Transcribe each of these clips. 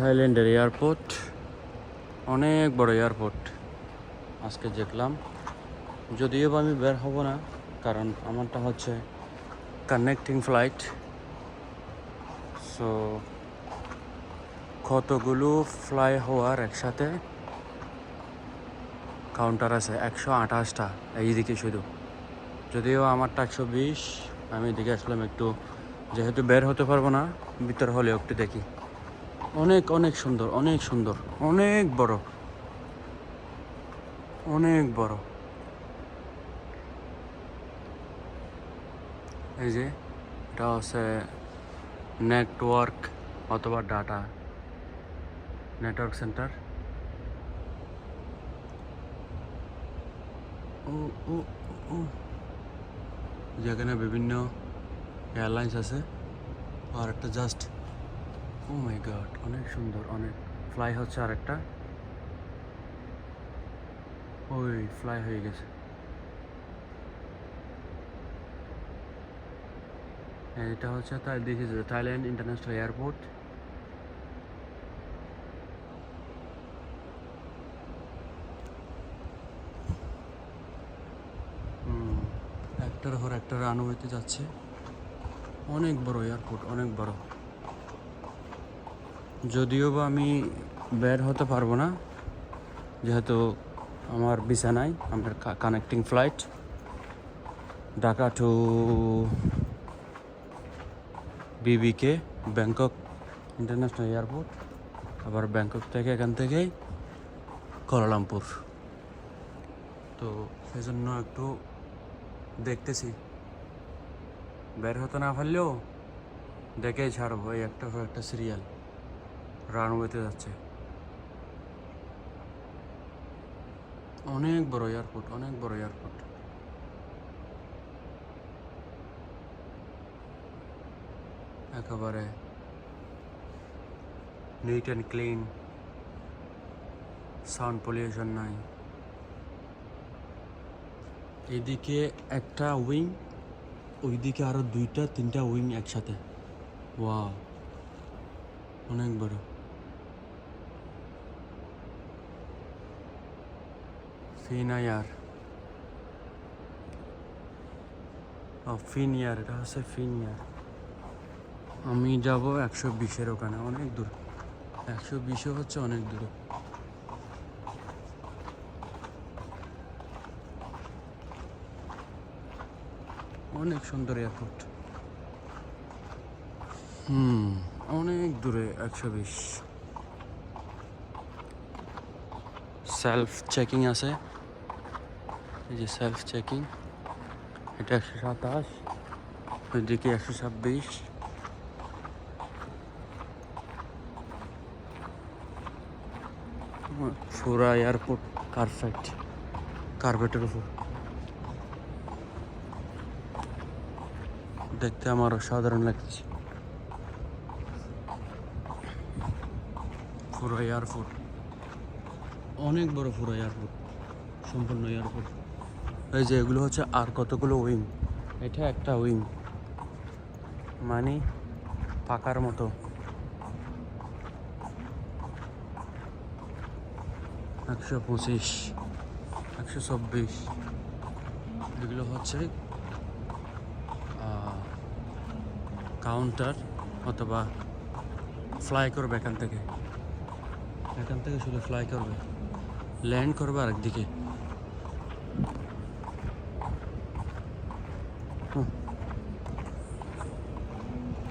থাইল্যান্ডের এয়ারপোর্ট। অনেক বড় এয়ারপোর্ট। আজকে দেখলাম। যদিও বা আমি বের হব না, কারণ আমারটা হচ্ছে কানেক্টিং ফ্লাইট সো কতগুলো ফ্লাই হওয়ার একসাথে কাউন্টার আছে? একশো আঠাশটা। এইদিকে শুধু। যদিও আমারটা একশো বিশ, আমি এদিকে আসলাম একটু। যেহেতু বের হতে পারব না, ভিতর হলেও একটু দেখি। অনেক অনেক সুন্দর অনেক সুন্দর, অনেক বড় অনেক বড়। এই যে, এটা হচ্ছে নেটওয়ার্ক অথবা ডাটা নেটওয়ার্ক সেন্টার ও ও ও যেখানে বিভিন্ন এয়ারলাইন্স আছে। আর একটা জাস্ট ও মাই গড অনেক সুন্দর, অনেক ফ্লাই হচ্ছে আর একটা ওই ফ্লাই হয়ে গেছে। এটা হচ্ছে তাই this is Thailand international airport একটার পর একটা রানওয়েতে যাচ্ছে। অনেক বড় এয়ারপোর্ট অনেক বড়। যদিও বা আমি বের হতে পারব না, যেহেতু আমার নাই আমার connecting flight Dhaka to BKK Bangkok international airport আবার ব্যাংকক থেকে এখান থেকেই কোয়ালালামপুর তো সেই জন্য একটু দেখতেছি। বের হতে না পারলেও দেখেই ছাড়বো, এই একটা একটা সিরিয়াল রানওয়েতে যাচ্ছে। অনেক বড় এয়ারপোর্ট, অনেক বড় এয়ারপোর্ট। একেবারে neat and clean sound pollution নাই। এদিকে একটা উইং ওইদিকে আরও দুইটা, তিনটা উইং একসাথে। ওয়াও অনেক বড়। ফিনায়ার ও ফিনিয়ার এটা হচ্ছে ফিনিয়ার আমি যাব একশো বিশের ওখানে, অনেক দূর। একশো বিশে হচ্ছে অনেক দূরে। অনেক সুন্দর এয়ারপোর্ট হুম, অনেক দূরে, একশো বিশ। সেলফ চেকিং আছে। এই যে সেলফ চেকিং এটা একশো সাতাশ, ওইদিকে একশো ছাব্বিশ। পুরা এয়ারপোর্ট পারফেক্ট কার্পেটের উপর দেখতে আমার অসাধারণ লাগছে। পুরো এয়ারপোর্ট অনেক বড় পুরো এয়ারপোর্ট সম্পূর্ণ এয়ারপোর্ট এই যে এগুলো হচ্ছে আর কতগুলো উইং এটা একটা উইং মানে পাকার মতো। একশো পঁচিশ, একশো চব্বিশ। এগুলো হচ্ছে কাউন্টার অথবা ফ্লাই করবে এখান থেকে। এখান থেকে শুধু ফ্লাই করবে। ল্যান্ড করবে আরেকদিকে হুম।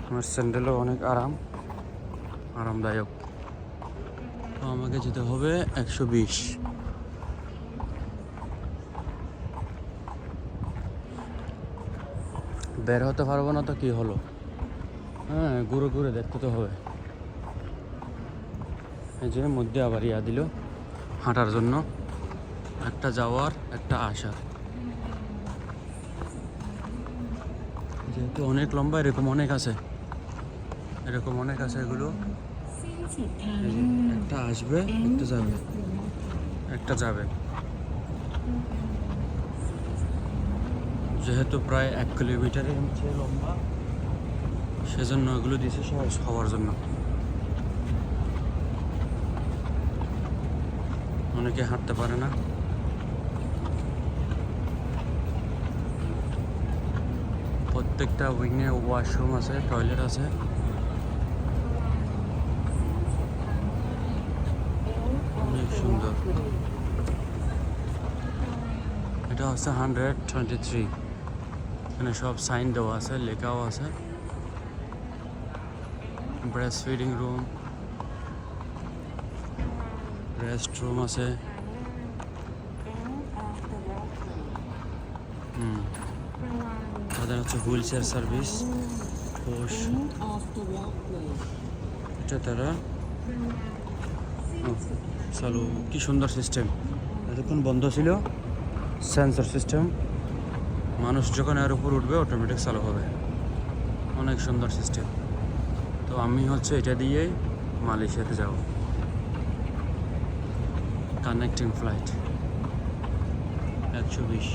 আমার স্যান্ডেলও অনেক আরাম, আরামদায়ক। আমাকে যেতে হবে একশো বিশ। বের হতে পারব না তো কি হলো? হ্যাঁ ঘুরে ঘুরে দেখতে তো হবে। এই যে মধ্যে আবার ইয়া দিল। হাঁটার জন্য। একটা যাওয়ার, একটা আসার। তো অনেক লম্বা, এরকম অনেক আছে। এরকম অনেক আছে এগুলো। একটা আসবে, একটা যাবে। একটা যাবে। যেহেতু প্রায় এক কিলোমিটারের নিচে লম্বা, সেজন্য এগুলো দিয়েছে সহজ হওয়ার জন্য। অনেকে হাঁটতে পারে না। প্রত্যেকটা উইংয়ে ওয়াশরুম আছে, টয়লেট আছে। অনেক সুন্দর। এটা হচ্ছে হান্ড্রেড টোয়েন্টি থ্রি। এখানে সব সাইন দেওয়া আছে, লেখাও আছে। Breast feeding room. Rest room আছে হুম তাদের হচ্ছে হুইল চেয়ার সার্ভিস এটা তারা। চালু, কি সুন্দর সিস্টেম। এতক্ষণ বন্ধ ছিল, সেন্সর সিস্টেম। মানুষ যখন এর উপর উঠবে অটোমেটিক চালু হবে। অনেক সুন্দর সিস্টেম। তো আমি হচ্ছে এটা দিয়ে মালয়েশিয়াতে যাব। Connecting flight. একশো বিশ।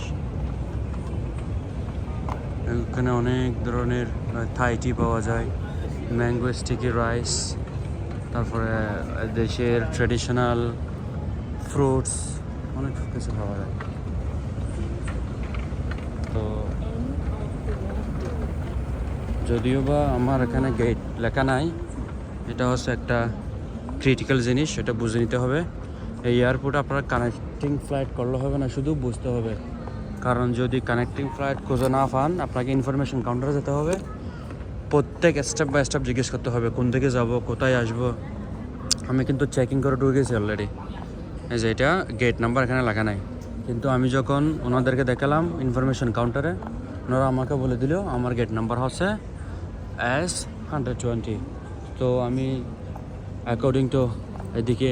এখানে অনেক ধরনের থাইটি পাওয়া যায় ম্যাঙ্গো স্টিকি রাইস তারপরে দেশের ট্রেডিশনাল ফ্রুটস অনেক কিছু পাওয়া যায়। তো যদিও বা আমার এখানে গেট লেখা নাই, এটা হচ্ছে একটা ক্রিটিক্যাল জিনিস, এটা বুঝে নিতে হবে। এই এয়ারপোর্টে আপনারা কানেক্টিং ফ্লাইট করলে হবে না, শুধু বুঝতে হবে। কারণ যদি কানেক্টিং ফ্লাইট খুঁজে না পান, আপনাকে ইনফরমেশন কাউন্টারে যেতে হবে। প্রত্যেক স্টেপ বাই স্টেপ জিজ্ঞেস করতে হবে, কোন দিকে যাব, কোথায় আসব। আমি কিন্তু চেকিং করে ঢুকে গেছি অলরেডি এই যে এটা গেট নাম্বার এখানে লাগা নাই। কিন্তু আমি যখন ওনাদেরকে দেখালাম ইনফরমেশন কাউন্টারে ওনারা আমাকে বলে দিল, আমার গেট নাম্বার হচ্ছে এস হান্ড্রেড টোয়েন্টি তো আমি অ্যাকর্ডিং টু এদিকে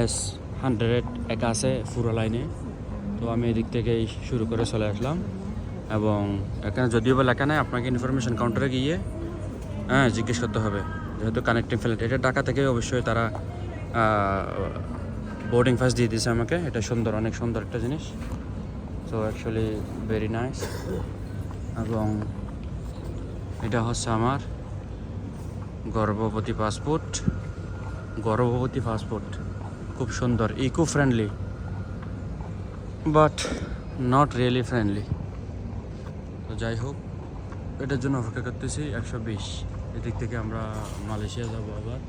এস হান্ড্রেড এক আছে পুরো লাইনে তো আমি এদিক থেকেই শুরু করে চলে আসলাম। এবং এখানে যদিও বা লেখা নেই, আপনাকে ইনফরমেশন কাউন্টারে গিয়ে হ্যাঁ জিজ্ঞেস করতে হবে। যেহেতু কানেক্টিং ফ্লাইট এটা ঢাকা থেকে অবশ্যই তারা বোর্ডিং পাস দিয়ে দিয়েছে আমাকে। এটা সুন্দর, অনেক সুন্দর একটা জিনিস। সো অ্যাকচুয়ালি ভেরি নাইস এবং এটা হচ্ছে আমার গর্ভবতী পাসপোর্ট গর্ভবতী পাসপোর্ট খুব সুন্দর eco friendly but not really friendly. তো যাই হোক এটার জন্য অপেক্ষা করতেছি একশো বিশ। এদিক থেকে আমরা মালয়েশিয়া যাব আবার।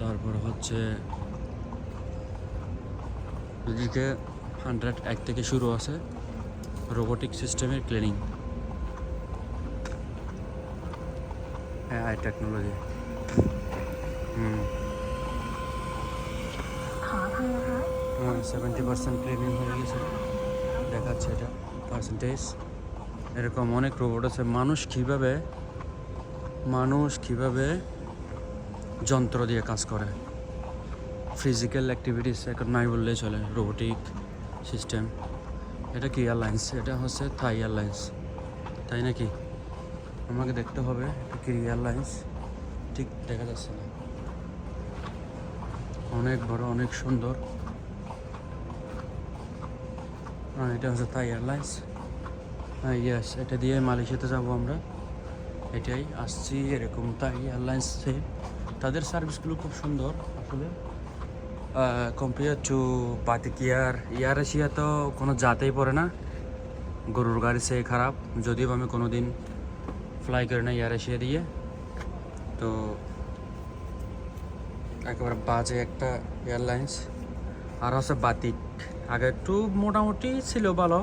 তারপর হচ্ছে এদিকে হান্ড্রেড এক থেকে শুরু আছে রোবোটিক সিস্টেমের ক্লিনিং হ্যাঁ আই টেকনোলজি হুম। সেভেন্টি পার্সেন্ট ক্লিনিং হয়ে গেছে। দেখাচ্ছে এটা পার্সেন্টেজ এরকম অনেক রোবট আছে। মানুষ কীভাবে মানুষ কীভাবে যন্ত্র দিয়ে কাজ করে? ফিজিক্যাল অ্যাক্টিভিটিস এখন নাই বললেই চলে রোবোটিক সিস্টেম এটা কি এয়ারলাইন্স এটা হচ্ছে থাই এয়ারলাইন্স তাই নাকি? আমাকে দেখতে হবে, এটা কি এয়ারলাইন্স ঠিক দেখা যাচ্ছে না। অনেক বড়, অনেক সুন্দর। হ্যাঁ এটা হচ্ছে থাই এয়ারলাইন্স হ্যাঁ ইয়েস এটা দিয়ে মালয়েশিয়াতে যাব আমরা। এটাই আসছি এরকম তাই এয়ারলাইন্সে তাদের সার্ভিসগুলো খুব সুন্দর আসলে। কম্পেয়ার টু বাতিক ইয়ার ইয়ার এশিয়া তো কোনো জাতেই পড়ে না। গরুর গাড়ি সে খারাপ, যদিও আমি কোনো দিন ফ্লাই করি না এয়ার এশিয়া দিয়ে। তো একেবারে বাজে একটা এয়ারলাইন্স আর হচ্ছে বাতিক আগে একটু মোটামুটি ছিল ভালো।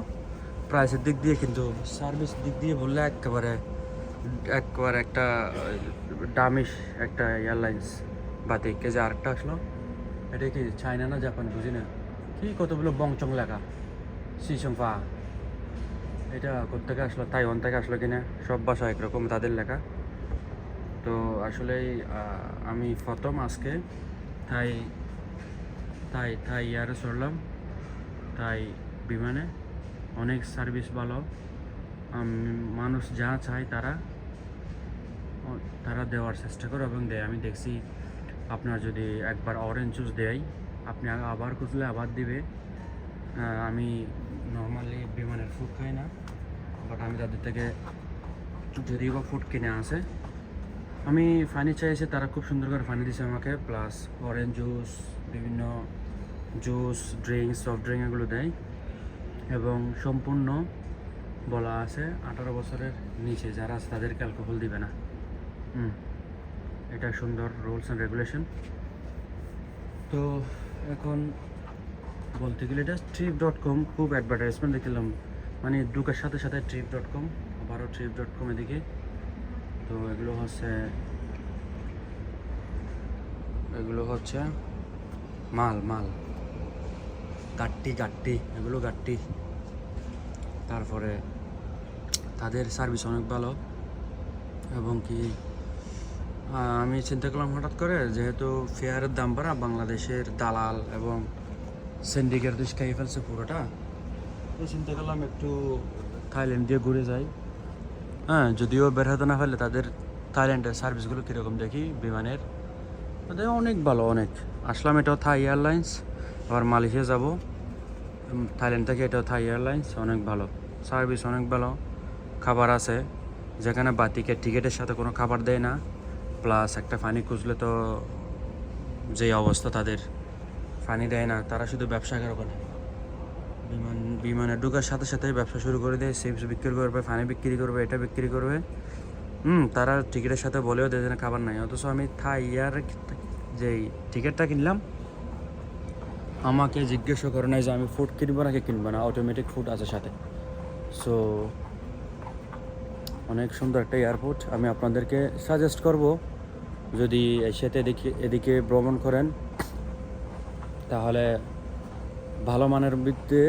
প্রাইসের দিক দিয়ে কিন্তু সার্ভিস দিক দিয়ে বললে একেবারে, একবারে একটা দামিশ একটা এয়ারলাইন্স বাতিক যে আরেকটা আসলো, এটা কি চায়না না জাপান বুঝি না। কি কতগুলো বংচং লেখা। সিসংফা এটা কোথেকে আসলো? তাইওয়ান থেকে আসলো কিনা? সব ভাষা একরকম তাদের লেখা। তো আসলে আমি প্রথম আজকে তাই তাই তাই ইয়ারে চড়লাম তাই বিমানে। অনেক সার্ভিস ভালো। মানুষ যা চায় তারা তারা দেওয়ার চেষ্টা করে এবং দেয়। আমি দেখছি আপনার যদি একবার অরেঞ্জ জুস দেয়, আপনি আবার খুঁজলে আবার দিবে। আমি নর্মালি বিমানের ফুড খাই না বাট আমি তাদের থেকে যদিও বা ফুড কিনে আসে আমি ফানি চাইছি, তারা খুব সুন্দর করে ফানি দিছে আমাকে প্লাস অরেঞ্জ জুস বিভিন্ন জুস, ড্রিঙ্কস সফট ড্রিঙ্ক এগুলো দেয়। এবং সম্পূর্ণ বলা আছে আঠারো বছরের নিচে। যারা আছে তাদেরকে অ্যালকোহল দিবে না। হুম, এটা সুন্দর রুলস অ্যান্ড রেগুলেশন তো এখন বলতে গেলে এটা ট্রিপ ডট কম খুব অ্যাডভার্টাইজমেন্ট দেখলাম। মানে ঢুকার সাথে সাথে ট্রিপ ডট কম আবারও ট্রিপ ডট কম এদিকে। তো এগুলো হচ্ছে এগুলো হচ্ছে মাল মাল। গাট্টি গাট্টি, এগুলো গাট্টি। তারপরে তাদের সার্ভিস অনেক ভালো। এবং কি আমি চিন্তা করলাম হঠাৎ করে যেহেতু ফেয়ারের দাম বাড়া, বাংলাদেশের দালাল এবং সিন্ডিকেট দুষ খাইয়ে ফেলছে পুরোটা, তো চিন্তা করলাম একটু থাইল্যান্ড দিয়ে ঘুরে যাই। হ্যাঁ যদিও বের হতে না পারলে তাদের থাইল্যান্ডের সার্ভিসগুলো কীরকম দেখি, বিমানের। তাদের অনেক ভালো, অনেক। আসলাম এটাও থাই এয়ারলাইন্স আবার মালয়েশিয়া যাব। থাইল্যান্ড থেকে এটা থাই এয়ারলাইন্স, অনেক ভালো। সার্ভিস অনেক ভালো। খাবার আছে। যেখানে বাতিকে, টিকিটের সাথে কোনো খাবার দেয় না। প্লাস একটা ফানি খুঁজলে তো যে অবস্থা তাদের, ফানি দেয় না। তারা শুধু ব্যবসা করে ওখানে বিমান, বিমানে ঢুকার সাথে সাথে ব্যবসা শুরু করে দেয়। চিপস বিক্রি করবে, ফানি বিক্রি করবে, এটা বিক্রি করবে। হুম তারা টিকিটের সাথে বলেও দেয় যে খাবার নাই। অথচ আমি থাই ইয়ার যেই টিকিটটা কিনলাম আমাকে জিজ্ঞাসা করে নাই যে আমি ফুড কিনবো নাকি কিনবো না অটোমেটিক ফুড আছে সাথে। সো অনেক সুন্দর একটা এয়ারপোর্ট আমি আপনাদেরকে সাজেস্ট করব, যদি সেতে এদিকে এদিকে ভ্রমণ করেন, তাহলে ভালো মানের ভিত্তিতে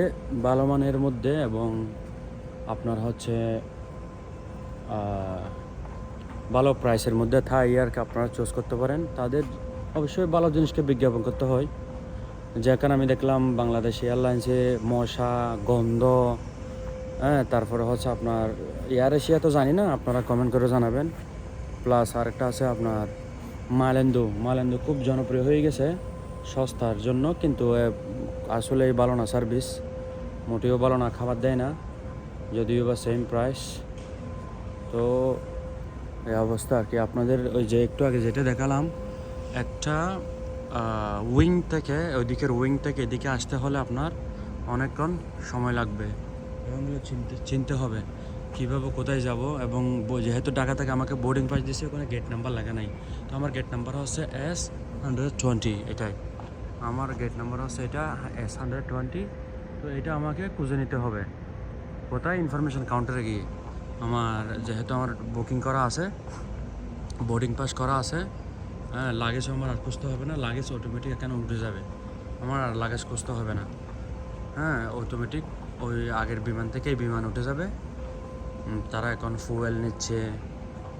ভালো মানের মধ্যে এবং আপনার হচ্ছে ভালো প্রাইসের মধ্যে থাই ইয়ারকে আপনারা চুজ করতে পারেন। তাদের অবশ্যই ভালো জিনিসকে বিজ্ঞাপন করতে হয়। যেখানে আমি দেখলাম বাংলাদেশ এয়ারলাইন্সে মশা, গন্ধ হ্যাঁ তারপরে হচ্ছে আপনার এয়ার এশিয়া তো জানি না, আপনারা কমেন্ট করে জানাবেন। প্লাস আরেকটা আছে আপনার মালেন্দু। মালেন্দু খুব জনপ্রিয় হয়ে গেছে সস্তার জন্য, কিন্তু আসলে ভালো না সার্ভিস মোটেও ভালো না, খাবার দেয় না, যদিও বা সেম প্রাইস তো, এই অবস্থা আর কি। আপনাদের ওই যে একটু আগে যেটা দেখালাম, একটা উইং থেকে ওইদিকের উইং থেকে এদিকে আসতে হলে আপনার অনেকক্ষণ সময় লাগবে। এগুলো চিনতে চিনতে হবে কীভাবে কোথায় যাব এবং যেহেতু ঢাকা থেকে আমাকে বোর্ডিং পাস দিয়েছে ওখানে গেট নাম্বার লাগে নাই। তো আমার গেট নাম্বার হচ্ছে এস হান্ড্রেড টোয়েন্টি এটাই। আমার গেট নাম্বার হচ্ছে এটা এস হান্ড্রেড টোয়েন্টি তো এটা আমাকে খুঁজে নিতে হবে। কোথায় ইনফরমেশন কাউন্টারে গিয়ে? আমার যেহেতু আমার বুকিং করা আছে বোর্ডিং পাস করা আছে হ্যাঁ লাগেজ আমার আর খুঁজতে হবে না। লাগেজ অটোমেটিক এখানে উঠে যাবে। আমার আর লাগেজ খুঁজতে হবে না। হ্যাঁ অটোমেটিক ওই আগের বিমান থেকেই বিমান উঠে যাবে। তারা এখন ফুয়েল নিচ্ছে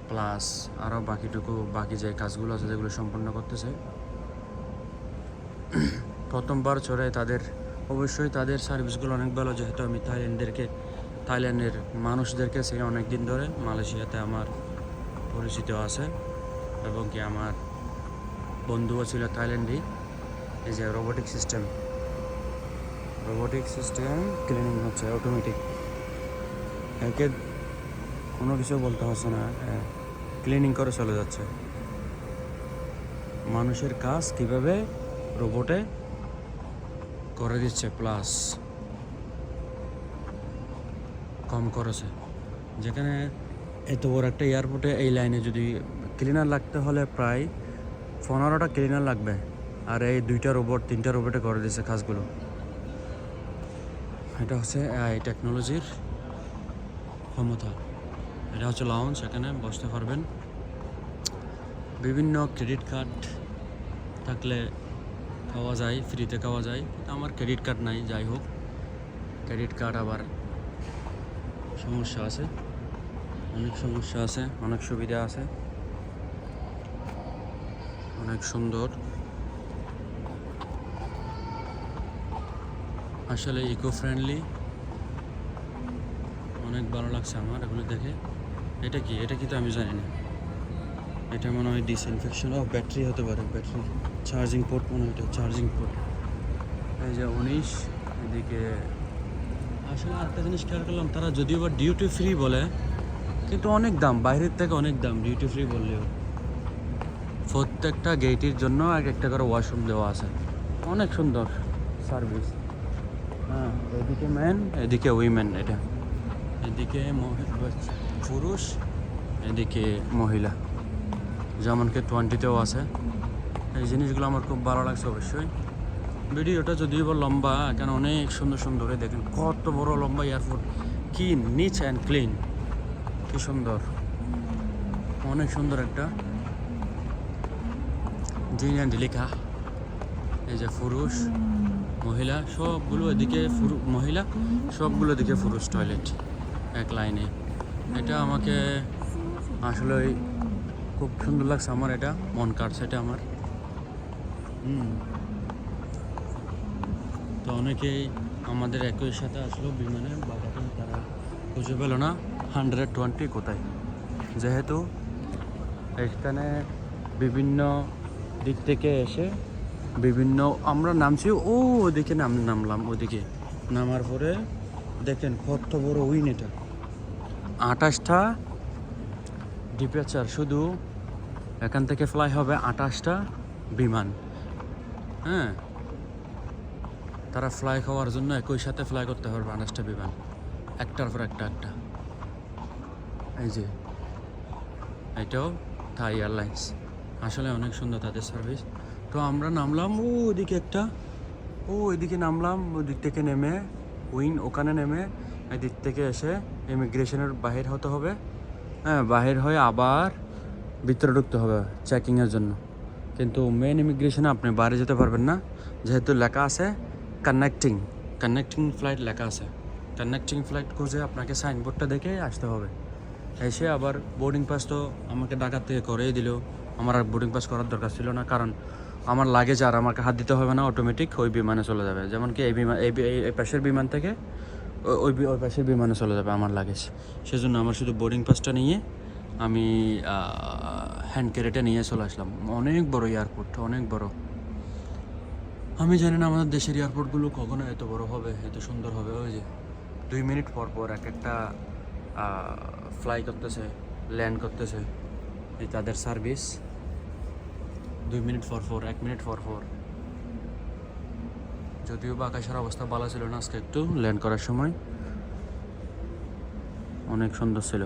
প্লাস আরও বাকিটুকু, বাকি যে কাজগুলো আছে, যেগুলো সম্পন্ন করতেছে। প্রথমবার চড়ে তাদের, অবশ্যই তাদের সার্ভিসগুলো অনেক ভালো, যেহেতু আমি থাইল্যান্ডদেরকে, থাইল্যান্ডের মানুষদেরকে সেই অনেক দিন ধরে মালয়েশিয়াতে আমার পরিচিত আছে। এবং কি আমার বন্ধুও ছিল থাইল্যান্ডেই এই যে robotic system robotic system cleaning হচ্ছে অটোমেটিক একে কোনো কিছু বলতে হচ্ছে না ক্লিনিং করে চলে যাচ্ছে। মানুষের কাজ কীভাবে রোবটে করে দিচ্ছে প্লাস কম করেছে। যেখানে এত বড় একটা এয়ারপোর্টে এই লাইনে যদি ক্লিনার লাগতে হলে প্রায় পনেরোটা ক্লিনার লাগবে। আর এই দুইটা রোবট, তিনটা রোবটে করে দিচ্ছে কাজগুলো। এটা হচ্ছে এই টেকনোলজির ক্ষমতা। এটা হচ্ছে লাউঞ্জ এখানে বসতে পারবেন। বিভিন্ন ক্রেডিট কার্ড থাকলে খাওয়া যায়, ফ্রিতে খাওয়া যায়। আমার ক্রেডিট কার্ড নাই, যাই হোক। ক্রেডিট কার্ড আবার সমস্যা আছে। অনেক সমস্যা আছে, অনেক সুবিধা আছে। অনেক সুন্দর। আসলে ইকো ফ্রেন্ডলি অনেক ভালো লাগছে আমার এগুলো দেখে। এটা কি? এটা কি তো আমি জানি না। এটা মনে হয় ডিসইনফেকশন অফ ব্যাটারি হতে পারে ব্যাটারি চার্জিং পোর্ট মনে হয় এটা চার্জিং পোর্ট এই যে উনিশ, এদিকে আসলে আরেকটা জিনিস খেয়াল করলাম, তারা যদিও বা ডিউটি ফ্রি বলে, কিন্তু অনেক দাম, বাইরের থেকে অনেক দাম ডিউটি ফ্রি বললেও। প্রত্যেকটা গেটের জন্য এক একটা করে ওয়াশরুম দেওয়া আছে। অনেক সুন্দর সার্ভিস হ্যাঁ এদিকে ম্যান এদিকে উইমেন এটা। এদিকে পুরুষ, এদিকে মহিলা। যেমনকি টোয়েন্টিতেও আছে। এই জিনিসগুলো আমার খুব ভালো লাগছে অবশ্যই। ভিডিওটা যদিও বা লম্বা এখানে অনেক সুন্দর সুন্দর দেখেন কত বড় লম্বা এয়ারপোর্ট কি নিচ অ্যান্ড ক্লিন কি সুন্দর। অনেক সুন্দর একটা। জিন অ্যান্ড লেখা এই যে পুরুষ, মহিলা, সবগুলো এদিকে মহিলা, সবগুলো এদিকে পুরুষ টয়লেট এক লাইনে এটা আমাকে আসলে খুব সুন্দর লাগছে আমার, এটা মন কাটছে এটা আমার। হুম। তো অনেকেই আমাদের একই সাথে আসলো বিমানে, বাবাকে তারা খুঁজে পেল না। হান্ড্রেড টোয়েন্টি কোথায়? যেহেতু এখানে বিভিন্ন দিক থেকে এসে বিভিন্ন, আমরা নামছি, ও, ওদিকে নাম, নামলাম ওদিকে। নামার পরে দেখেন কত বড় উইন এটা। আঠাশটা ডিপেচার শুধু এখান থেকে ফ্লাই হবে আঠাশটা বিমান। হ্যাঁ? তারা ফ্লাই খাওয়ার জন্য একই সাথে ফ্লাই করতে পারবে আঠাশটা বিমান। একটার পর একটা একটা। এই যে, এটাও থাই এয়ারলাইন্স আসলে অনেক সুন্দর তাদের সার্ভিস তো আমরা নামলাম, ও ওইদিকে একটা, ও ওইদিকে নামলাম ওদিক থেকে নেমে, উইন ওখানে নেমে, এদিক থেকে এসে ইমিগ্রেশনের বাহির হতে হবে। হ্যাঁ বাহির হয়ে আবার ভিতরে ঢুকতে হবে চেকিংয়ের জন্য। কিন্তু মেন ইমিগ্রেশনে আপনি বাইরে যেতে পারবেন না। যেহেতু লেখা আছে কানেক্টিং কানেক্টিং ফ্লাইট লেখা আছে। কানেক্টিং ফ্লাইট খুঁজে আপনাকে সাইনবোর্ডটা দেখে আসতে হবে। এসে আবার বোর্ডিং পাস তো আমাকে ঢাকা থেকে করেই দিল। আমার আর বোর্ডিং পাস করার দরকার ছিল না, কারণ আমার লাগেজ আর আমাকে হাত দিতে হবে না অটোমেটিক ওই বিমানে চলে যাবে। যেমন কি এই বিমান এই পাশের বিমান থেকে ওই ওই পাশের বিমানে চলে যাবে আমার লাগেজ সেজন্য আমার শুধু বোর্ডিং পাসটা নিয়ে আমি হ্যান্ড ক্যারেটে নিয়ে চলে আসলাম। অনেক বড় এয়ারপোর্ট অনেক বড়। আমি জানি না আমাদের দেশের এয়ারপোর্টগুলো কখনো এত বড় হবে, এত সুন্দর হবে। ওই যে দুই মিনিট পর পর এক একটা ফ্লাই করতেছে ল্যান্ড করতেছে। এই তাদের সার্ভিস দুই মিনিট পর পর, এক মিনিট পর পর। যদিও বা আকাশের অবস্থা ভালো ছিল না আজকে একটু ল্যান্ড করার সময়। অনেক সুন্দর ছিল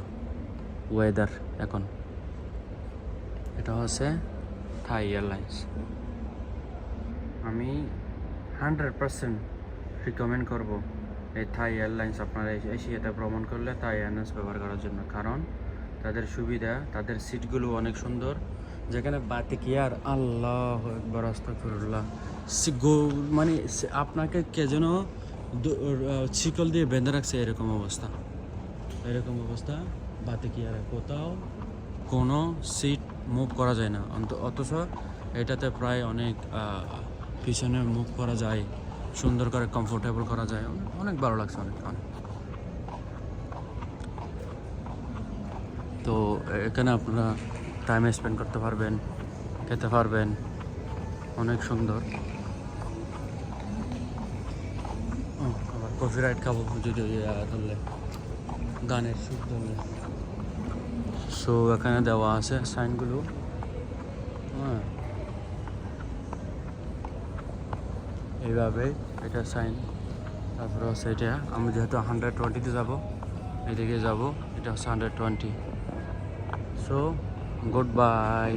ওয়েদার এখন। এটা হচ্ছে থাই এয়ারলাইন্স আমি হান্ড্রেড পার্সেন্ট রিকমেন্ড করব এই থাই এয়ারলাইন্স আপনারা এশিয়াতে ভ্রমণ করলে থাই এয়ারলাইন্স ব্যবহার করার জন্য। কারণ তাদের সুবিধা, তাদের সিটগুলো অনেক সুন্দর। যেখানে বাতি কি আর? আল্লাহ একবার আস্তাকুরুল্লাহ মানে আপনাকে কে যেন শিকল দিয়ে বেঁধে রাখছে এরকম অবস্থা। এরকম অবস্থা। বাতি কি আর কোথাও কোনো সিট মুভ করা যায় না। অথচ এটাতে প্রায় অনেক পিছনে মুভ করা যায়, সুন্দর করে কমফোর্টেবল করা যায়। অনেক- অনেক ভালো লাগছে অনেক অনেক। তো এখানে আপনারা টাইম স্পেন্ড করতে পারবেন, খেতে পারবেন। অনেক সুন্দর। আবার কফি রাইড খাব যদি ধরলে। গানের সুর ধরলে। সো এখানে দেওয়া আছে সাইনগুলো। হ্যাঁ। এইভাবে এটা সাইন, তারপরে হচ্ছে এটা। আমি যেহেতু হান্ড্রেড টোয়েন্টিতে যাব, এদিকে যাব, এটা হচ্ছে hundred twenty so good bye